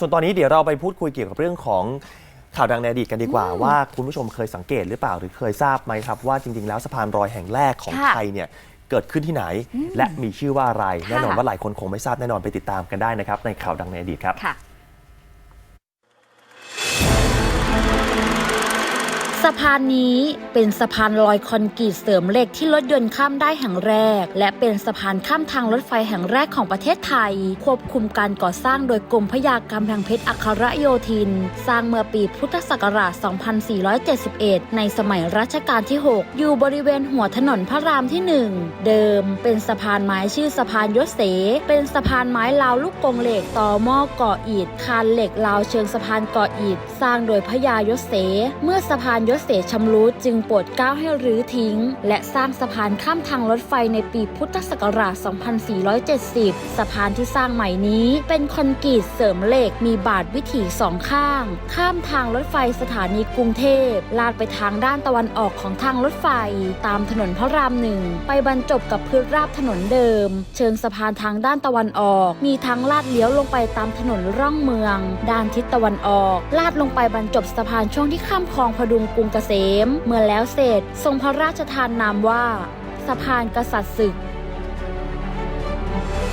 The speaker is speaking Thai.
ส่วนตอนนี้เดี๋ยวเราไปพูดคุยเกี่ยวกับเรื่องของข่าวดังในอดีตกันดีกว่าว่าคุณผู้ชมเคยสังเกตหรือเปล่าหรือเคยทราบไหมครับ ว่าจริง ๆ แล้วสะพานรอยแห่งแรกของค่ะไทยเนี่ยเกิดขึ้นที่ไหน และมีชื่อว่าอะไรค่ะแน่นอนว่าหลายคนคงไม่ทราบแน่นอนไปติดตามกันได้นะครับในข่าวดังในอดีตครับ สะพานนี้เป็นสะพานลอยคอนกรีตเสริมเหล็กที่รถยนต์ข้ามได้แห่งแรก และเป็นสะพานข้ามทางรถไฟแห่งแรกของประเทศไทย ควบคุมการก่อสร้างโดยกรมพยากำแพงเพชรอัครโยธิน สร้างเมื่อปีพุทธศักราช 2471 ในสมัยรัชกาลที่ 6 อยู่บริเวณหัวถนนพระรามที่ 1 เดิม เป็นสะพานไม้ชื่อสะพานยศเส เป็นสะพานไม้ลาวลูกกงเหล็กต่อหม้อก่ออิฐคานเหล็กลาวเชิงสะพานก่ออิฐสร้างโดยพระยายศเส เมื่อสะพานยศเสชำรุดจึงโปรดเกล้าให้รื้อทิ้ง และสร้างสะพานข้ามทางรถไฟในปีพุทธศักราช 2470 สะพานที่สร้างใหม่นี้เป็นคอนกรีตเสริมเหล็กมีบาดวิถีสองข้าง ข้ามทางรถไฟสถานีกรุงเทพ ลาดไปทางด้านตะวันออกของทางรถไฟ ตามถนนพระรามหนึ่ง ไปบรรจบกับพื้นราบถนนเดิม เชิงสะพานทางด้านตะวันออก มีทั้งลาดเลี้ยวลงไปตามถนนร่องเมือง ด้านทิศตะวันออก ลาดลงไปบรรจบสะพานช่วงที่ข้ามคลองพดุงกุรุงเกษม เมื่อแล้วเสร็จทรงพระราชทานนามว่า สะพานกษัตริย์ศึก